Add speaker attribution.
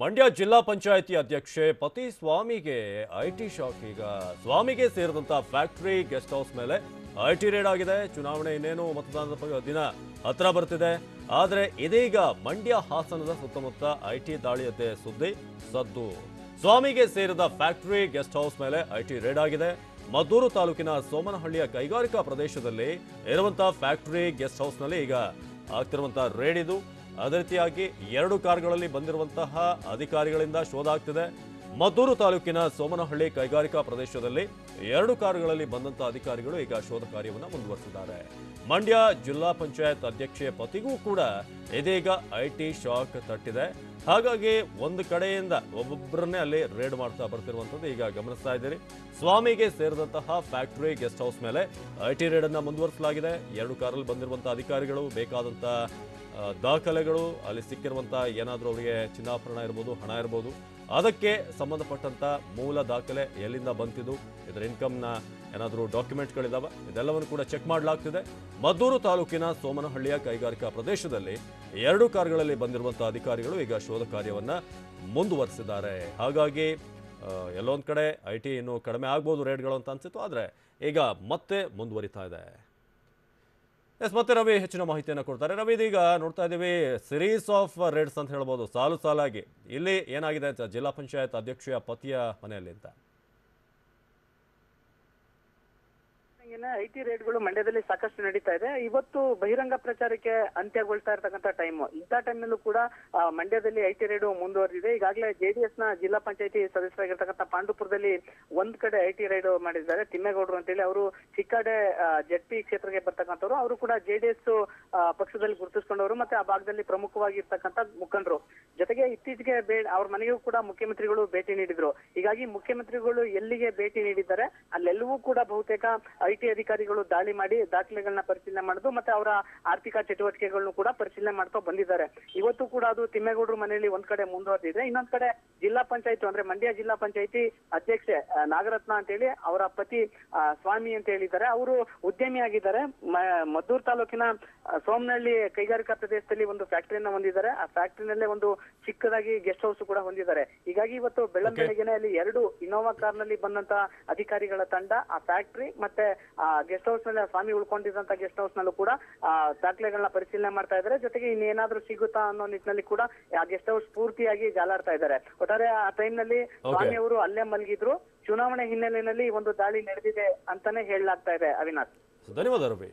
Speaker 1: ಮಂಡ್ಯ ಜಿಲ್ಲಾ ಪಂಚಾಯಿತಿ ಅಧ್ಯಕ್ಷೆ ಪತಿ ಸ್ವಾಮಿಗೆ ಐಟಿ ಶಾಕ್. ಈಗ ಸ್ವಾಮಿಗೆ ಸೇರಿದಂತ ಫ್ಯಾಕ್ಟರಿ ಗೆಸ್ಟ್ ಹೌಸ್ ಮೇಲೆ ಐಟಿ ರೇಡ್ ಆಗಿದೆ. ಚುನಾವಣೆ ಇನ್ನೇನು ಮತದಾನದ ದಿನ ಹತ್ರ ಬರ್ತಿದೆ. ಆದರೆ ಇದೀಗ ಮಂಡ್ಯ ಹಾಸನದ ಸುತ್ತಮುತ್ತ ಐಟಿ ದಾಳಿಯದ್ದೇ ಸುದ್ದಿ ಸದ್ದು. ಸ್ವಾಮಿಗೆ ಸೇರಿದ ಫ್ಯಾಕ್ಟರಿ ಗೆಸ್ಟ್ ಹೌಸ್ ಮೇಲೆ ಐಟಿ ರೇಡ್ ಆಗಿದೆ. ಮದ್ದೂರು ತಾಲೂಕಿನ ಸೋಮನಹಳ್ಳಿಯ ಕೈಗಾರಿಕಾ ಪ್ರದೇಶದಲ್ಲಿ ಇರುವಂತಹ ಫ್ಯಾಕ್ಟರಿ ಗೆಸ್ಟ್ ಹೌಸ್ನಲ್ಲಿ ಈಗ ಆಗ್ತಿರುವಂತಹ ರೇಡ್ ಇದು. ಅದೇ ರೀತಿಯಾಗಿ ಎರಡು ಕಾರ್ಗಳಲ್ಲಿ ಬಂದಿರುವಂತಹ ಅಧಿಕಾರಿಗಳಿಂದ ಶೋಧ ಆಗ್ತಿದೆ ಮದ್ದೂರು ತಾಲೂಕಿನ ಸೋಮನಹಳ್ಳಿ ಕೈಗಾರಿಕಾ ಪ್ರದೇಶದಲ್ಲಿ ಎರಡು ಕಾರುಗಳಲ್ಲಿ ಬಂದಂತಹ ಅಧಿಕಾರಿಗಳು ಈಗ ಶೋಧ ಕಾರ್ಯವನ್ನು ಮುಂದುವರೆಸಿದ್ದಾರೆ. ಮಂಡ್ಯ ಜಿಲ್ಲಾ ಪಂಚಾಯತ್ ಅಧ್ಯಕ್ಷೆಯ ಪತಿಗೂ ಕೂಡ ಇದೀಗ ಐಟಿ ಶಾಕ್ ತಟ್ಟಿದೆ. ಹಾಗಾಗಿ ಒಂದು ಕಡೆಯಿಂದ ಒಬ್ಬೊಬ್ಬರನ್ನೇ ಅಲ್ಲಿ ರೇಡ್ ಮಾಡ್ತಾ ಬರ್ತಿರುವಂಥದ್ದು ಈಗ ಗಮನಿಸ್ತಾ ಇದ್ದೀರಿ. ಸ್ವಾಮಿಗೆ ಸೇರಿದಂತಹ ಫ್ಯಾಕ್ಟರಿ ಗೆಸ್ಟ್ ಹೌಸ್ ಮೇಲೆ ಐಟಿ ರೇಡ್ ಅನ್ನ ಮುಂದುವರಿಸಲಾಗಿದೆ. ಎರಡು ಕಾರಲ್ಲಿ ಬಂದಿರುವಂತಹ ಅಧಿಕಾರಿಗಳು ಬೇಕಾದಂತ ಆ, ದಾಖಲೆಗಳು, ಅಲ್ಲಿ ಸಿಕ್ಕಿರುವಂತ ಏನಾದರೂ ಅವರಿಗೆ ಚಿನ್ನಾಭರಣ ಇರ್ಬೋದು, ಹಣ ಇರ್ಬೋದು, ಅದಕ್ಕೆ ಸಂಬಂಧಪಟ್ಟಂತ ಮೂಲ ದಾಖಲೆ ಎಲ್ಲಿಂದ ಬಂತಿದ್ದು, ಇದರ ಇನ್ಕಮ್ನ ಏನಾದರೂ ಡಾಕ್ಯುಮೆಂಟ್ಗಳಿದಾವೆ ಇದೆಲ್ಲವನ್ನು ಕೂಡ ಚೆಕ್ ಮಾಡಲಾಗ್ತಿದೆ. ಮದ್ದೂರು ತಾಲೂಕಿನ ಸೋಮನಹಳ್ಳಿಯ ಕೈಗಾರಿಕಾ ಪ್ರದೇಶದಲ್ಲಿ ಎರಡು ಕಾರ್ಗಳಲ್ಲಿ ಬಂದಿರುವಂತಹ ಅಧಿಕಾರಿಗಳು ಈಗ ಶೋಧ ಕಾರ್ಯವನ್ನ ಮುಂದುವರಿಸಿದ್ದಾರೆ. ಹಾಗಾಗಿ ಎಲ್ಲೊಂದ್ ಕಡೆ ಐ ಟಿ ಇನ್ನು ಕಡಿಮೆ ಆಗ್ಬೋದು ರೇಟ್ಗಳು ಅಂತ ಅನಿಸಿತು ಆದರೆ ಈಗ ಮತ್ತೆ ಮುಂದುವರಿತಾ ಇದೆ. ಎಸ್, ಮತ್ತೆ ರವಿ ಹೆಚ್ಚಿನ ಮಾಹಿತಿಯನ್ನು ಕೊಡ್ತಾರೆ. ರವಿ, ಇದೀಗ ನೋಡ್ತಾ ಇದ್ದೀವಿ ಸಿರೀಸ್ ಆಫ್ ರೇಡ್ಸ್ ಅಂತ ಹೇಳ್ಬೋದು, ಸಾಲು ಸಾಲಾಗಿ. ಇಲ್ಲಿ ಏನಾಗಿದೆ ಅಂತ ಜಿಲ್ಲಾ ಪಂಚಾಯತ್ ಅಧ್ಯಕ್ಷೆಯ ಪತಿಯ ಮನೆಯಲ್ಲಿ ಅಂತ.
Speaker 2: ಐ ಟಿ ರೇಡ್ಗಳು ಮಂಡ್ಯದಲ್ಲಿ ಸಾಕಷ್ಟು ನಡೀತಾ ಇದೆ. ಇವತ್ತು ಬಹಿರಂಗ ಪ್ರಚಾರಕ್ಕೆ ಅಂತ್ಯಗೊಳ್ತಾ ಇರತಕ್ಕಂತ ಟೈಮ್ ಇಂಥ ಟೈಮ್ನಲ್ಲೂ ಕೂಡ ಮಂಡ್ಯದಲ್ಲಿ ಐಟಿ ರೇಡ್ ಮುಂದುವರೆದಿದೆ. ಈಗಾಗಲೇ ಜೆಡಿಎಸ್ನ ಜಿಲ್ಲಾ ಪಂಚಾಯತಿ ಸದಸ್ಯರಾಗಿರ್ತಕ್ಕಂಥ ಪಾಂಡುಪುರದಲ್ಲಿ ಒಂದ್ ಕಡೆ ಐ ಟಿ ರೈಡ್ ಮಾಡಿದ್ದಾರೆ. ತಿಮ್ಮೇಗೌಡರು ಅಂತೇಳಿ ಅವರು ಚಿಕ್ಕಡೆ ಜೆಡ್ ಪಿ ಕ್ಷೇತ್ರಕ್ಕೆ ಬರ್ತಕ್ಕಂಥವ್ರು. ಅವರು ಕೂಡ ಜೆಡಿಎಸ್ ಪಕ್ಷದಲ್ಲಿ ಗುರುತಿಸ್ಕೊಂಡವರು ಮತ್ತೆ ಆ ಭಾಗದಲ್ಲಿ ಪ್ರಮುಖವಾಗಿ ಇರ್ತಕ್ಕಂಥ ಮುಖಂಡರು. ಜೊತೆಗೆ ಇತ್ತೀಚೆಗೆ ಅವ್ರ ಮನೆಗೂ ಕೂಡ ಮುಖ್ಯಮಂತ್ರಿಗಳು ಭೇಟಿ ನೀಡಿದ್ರು. ಹೀಗಾಗಿ ಮುಖ್ಯಮಂತ್ರಿಗಳು ಎಲ್ಲಿಗೆ ಭೇಟಿ ನೀಡಿದ್ದಾರೆ, ಅಲ್ಲೆಲ್ಲವೂ ಕೂಡ ಬಹುತೇಕ ಐ ಟಿ ಅಧಿಕಾರಿಗಳು ದಾಳಿ ಮಾಡಿ ದಾಖಲೆಗಳನ್ನ ಪರಿಶೀಲನೆ ಮಾಡುದು ಮತ್ತೆ ಅವರ ಆರ್ಥಿಕ ಚಟುವಟಿಕೆಗಳನ್ನು ಕೂಡ ಪರಿಶೀಲನೆ ಮಾಡ್ತಾ ಬಂದಿದ್ದಾರೆ. ಇವತ್ತು ಕೂಡ ಅದು ತಿಮ್ಮೇಗೌಡರು ಮನೆಯಲ್ಲಿ ಒಂದ್ ಕಡೆ ಮುಂದುವರೆದಿದೆ ಇನ್ನೊಂದ್ ಕಡೆ ಜಿಲ್ಲಾ ಪಂಚಾಯತ್ ಅಂದ್ರೆ ಮಂಡ್ಯ ಜಿಲ್ಲಾ ಪಂಚಾಯತಿ ಅಧ್ಯಕ್ಷೆ ನಾಗರತ್ನ ಅಂತ ಹೇಳಿ ಅವರ ಪತಿ ಸ್ವಾಮಿ ಅಂತ ಹೇಳಿದ್ದಾರೆ. ಅವರು ಉದ್ಯಮಿ ಆಗಿದ್ದಾರೆ. ಮದ್ದೂರು ತಾಲೂಕಿನ ಸೋಮನಹಳ್ಳಿ ಕೈಗಾರಿಕಾ ಪ್ರದೇಶದಲ್ಲಿ ಒಂದು ಫ್ಯಾಕ್ಟರಿಯನ್ನ ಹೊಂದಿದ್ದಾರೆ. ಆ ಫ್ಯಾಕ್ಟರಿನಲ್ಲೇ ಒಂದು ಚಿಕ್ಕದಾಗಿ ಗೆಸ್ಟ್ ಹೌಸ್ ಕೂಡ ಹೊಂದಿದ್ದಾರೆ. ಹೀಗಾಗಿ ಇವತ್ತು ಬೆಳ್ಳಂ ಬೆಳಗ್ಗೆನೆ ಅಲ್ಲಿ ಎರಡು ಇನೋವಾ ಕಾರ್ನಲ್ಲಿ ಬಂದಂತ ಅಧಿಕಾರಿಗಳ ತಂಡ, ಆ ಫ್ಯಾಕ್ಟರಿ ಮತ್ತೆ ಗೆಸ್ಟ್ ಹೌಸ್ನಲ್ಲಿ ಸ್ವಾಮಿ ಉಳ್ಕೊಂಡಿದ್ದಂತ ಗೆಸ್ಟ್ ಹೌಸ್ ನಲ್ಲೂ ಕೂಡ ಆ ದಾಖಲೆಗಳನ್ನ ಪರಿಶೀಲನೆ ಮಾಡ್ತಾ ಇದ್ದಾರೆ. ಜೊತೆಗೆ ಇನ್ನೇನಾದ್ರೂ ಸಿಗುತ್ತಾ ಅನ್ನೋ ನಿಟ್ಟಿನಲ್ಲಿ ಕೂಡ ಆ ಗೆಸ್ಟ್ ಹೌಸ್ ಪೂರ್ತಿಯಾಗಿ ಜಾಲಾಡ್ತಾ ಇದ್ದಾರೆ. ಒಟ್ಟಾರೆ ಆ ಟೈಮ್ನಲ್ಲಿ ಸ್ವಾಮಿ ಅವರು ಅಲ್ಲೇ ಮಲಗಿದ್ರು. ಚುನಾವಣೆ ಹಿನ್ನೆಲೆಯಲ್ಲಿ ಒಂದು ದಾಳಿ ನಡೆದಿದೆ ಅಂತಾನೆ ಹೇಳಲಾಗ್ತಾ ಇದೆ ಅವಿನಾಶ್.
Speaker 1: ಧನ್ಯವಾದ ರವಿ.